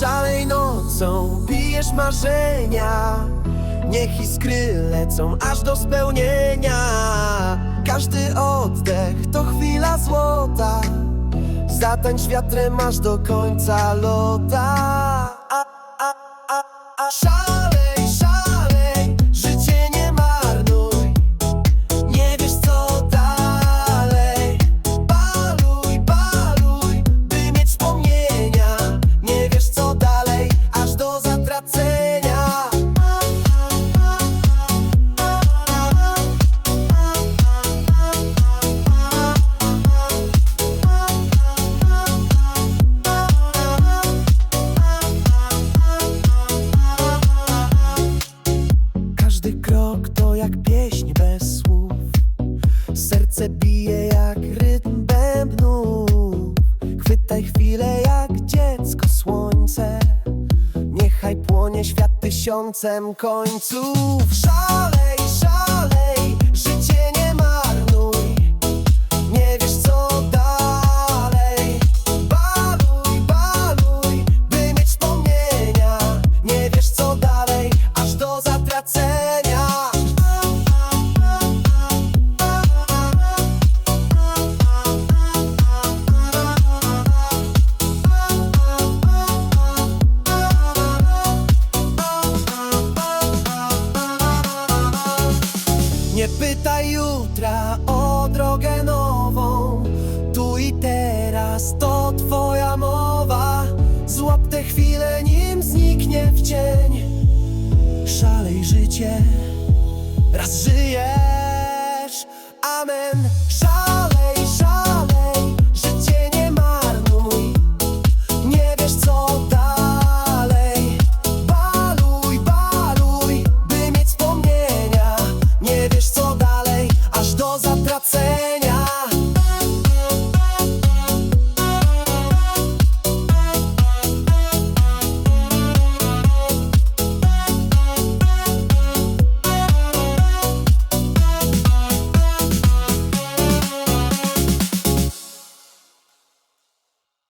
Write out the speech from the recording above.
Szalej nocą, bijesz marzenia. Niech iskry lecą aż do spełnienia. Każdy oddech to chwila złota. Zatańcz wiatrem aż do końca lota. Szalej, Chwilę jak dziecko słońce. Niechaj płonie świat tysiącem końców. Szalej, szalej, Nie pytaj jutra o drogę nową. Tu i teraz to twoja mowa. Złap tę chwilę, nim zniknie w cień. Szalej życie, raz żyjesz. Amen